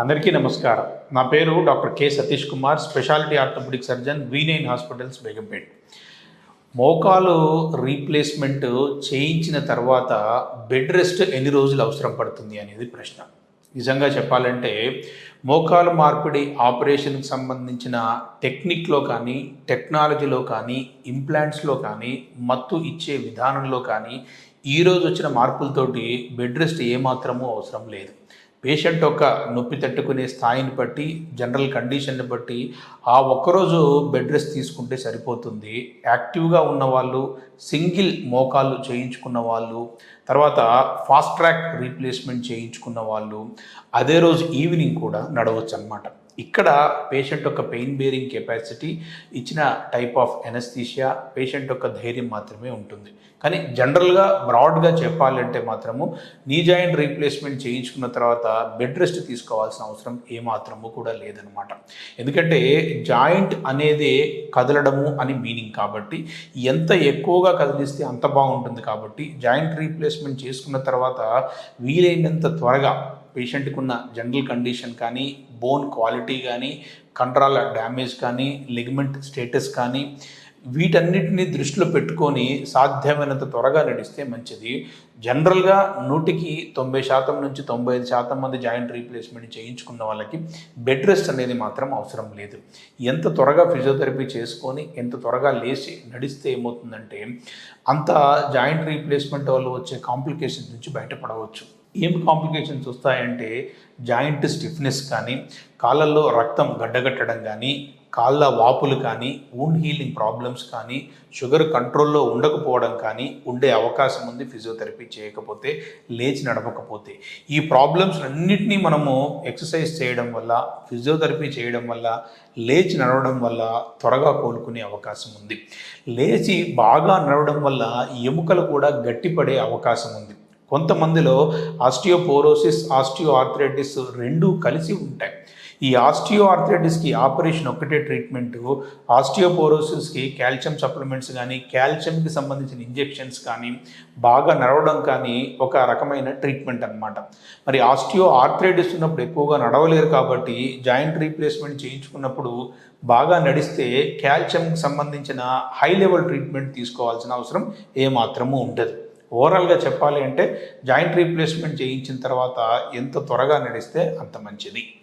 అందరికీ నమస్కారం. నా పేరు doctor K Satish Kumar speciality orthopaedic surgeon V nine hospitals Begumpet. మోకాలు రీప్లేస్మెంట్ చేయించిన తర్వాత బెడ్ రెస్ట్ ఎన్ని రోజులు అవసరం పడుతుంది అనేది ప్రశ్న. నిజంగా చెప్పాలంటే మోకాలు మార్పిడి ఆపరేషన్కి సంబంధించిన టెక్నిక్లో కానీ టెక్నాలజీలో కానీ ఇంప్లాంట్స్లో కానీ మత్తు ఇచ్చే విధానంలో కానీ ఈరోజు వచ్చిన మార్పులతోటి బెడ్ రెస్ట్ ఏమాత్రమూ అవసరం లేదు. పేషెంట్ యొక్క నొప్పి తట్టుకునే స్థాయిని బట్టి జనరల్ కండిషన్ని బట్టి ఆ ఒక్కరోజు బెడ్ రెస్ట్ తీసుకుంటే సరిపోతుంది. యాక్టివ్గా ఉన్న వాళ్ళు సింగిల్ మోకాళ్ళు చేయించుకున్న వాళ్ళు తర్వాత ఫాస్ట్ ట్రాక్ రీప్లేస్మెంట్ చేయించుకున్న వాళ్ళు అదే రోజు ఈవినింగ్ కూడా నడవచ్చు అనమాట ఇక్కడ పేషెంట్ యొక్క పెయిన్ బేరింగ్ కెపాసిటీ ఇచ్చిన టైప్ ఆఫ్ ఎనస్థీషియా పేషెంట్ యొక్క ధైర్యం మాత్రమే ఉంటుంది. కానీ జనరల్గా బ్రాడ్గా చెప్పాలంటే మాత్రము నీ జాయింట్ రీప్లేస్మెంట్ చేయించుకున్న తర్వాత బెడ్ రెస్ట్ తీసుకోవాల్సిన అవసరం ఏమాత్రము కూడా లేదనమాట ఎందుకంటే జాయింట్ అనేది కదలడము అని మీనింగ్ కాబట్టి ఎంత ఎక్కువగా కదిలిస్తే అంత బాగుంటుంది కాబట్టి జాయింట్ రీప్లేస్మెంట్ చేసుకున్న తర్వాత వీలైనంత త్వరగా పేషెంట్కి ఉన్న జనరల్ కండిషన్ కానీ బోన్ క్వాలిటీ కానీ కంట్రాల డ్యామేజ్ కానీ లిగమెంట్ స్టేటస్ కానీ వీటన్నిటిని దృష్టిలో పెట్టుకొని సాధ్యమైనంత త్వరగా నడిస్తే మంచిది. జనరల్గా నూటికి తొంభై శాతం నుంచి తొంభై ఐదు శాతం మంది జాయింట్ రీప్లేస్మెంట్ చేయించుకున్న వాళ్ళకి బెడ్ రెస్ట్ అనేది మాత్రం అవసరం లేదు. ఎంత త్వరగా ఫిజియోథెరపీ చేసుకొని ఎంత త్వరగా లేచి నడిస్తే ఏమవుతుందంటే అంత జాయింట్ రీప్లేస్మెంట్ వల్ల వచ్చే కాంప్లికేషన్స్ నుంచి బయటపడవచ్చు. ఏం కాంప్లికేషన్స్ వస్తాయంటే జాయింట్ స్టిఫ్నెస్ కానీ కాళ్ళల్లో రక్తం గడ్డగట్టడం కానీ కాళ్ళ వాపులు కానీ వూండ్ హీలింగ్ ప్రాబ్లమ్స్ కానీ షుగర్ కంట్రోల్లో ఉండకపోవడం కానీ ఉండే అవకాశం ఉంది ఫిజియోథెరపీ చేయకపోతే లేచి నడపకపోతే. ఈ ప్రాబ్లమ్స్ అన్నిటినీ మనము ఎక్సర్సైజ్ చేయడం వల్ల ఫిజియోథెరపీ చేయడం వల్ల లేచి నడవడం వల్ల త్వరగా కోలుకునే అవకాశం ఉంది. లేచి బాగా నడవడం వల్ల ఎముకలు కూడా గట్టిపడే అవకాశం ఉంది. కొంతమందిలో ఆస్టియోపోరోసిస్ ఆస్టియో ఆర్థరైటిస్ రెండూ కలిసి ఉంటాయి. ఈ ఆస్టియో ఆర్థరైటిస్కి ఆపరేషన్ ఒక్కటే ట్రీట్మెంట్. ఆస్టియోపోరోసిస్కి కాల్షియం సప్లిమెంట్స్ కానీ కాల్షియంకి సంబంధించిన ఇంజెక్షన్స్ కానీ బాగా నడవడం కానీ ఒక రకమైన ట్రీట్మెంట్ అనమాట మరి ఆస్టియో ఆర్థరైటిస్ ఉన్నప్పుడు ఎక్కువగా నడవలేరు కాబట్టి జాయింట్ రీప్లేస్మెంట్ చేయించుకున్నప్పుడు బాగా నడిస్తే కాల్షియంకి సంబంధించిన హై లెవెల్ ట్రీట్మెంట్ తీసుకోవాల్సిన అవసరం ఏమాత్రము ఉండదు. ఓవరాల్గా చెప్పాలి అంటే జాయింట్ రీప్లేస్మెంట్ చేయించిన తర్వాత ఎంత త్వరగా నడిస్తే అంత మంచిది.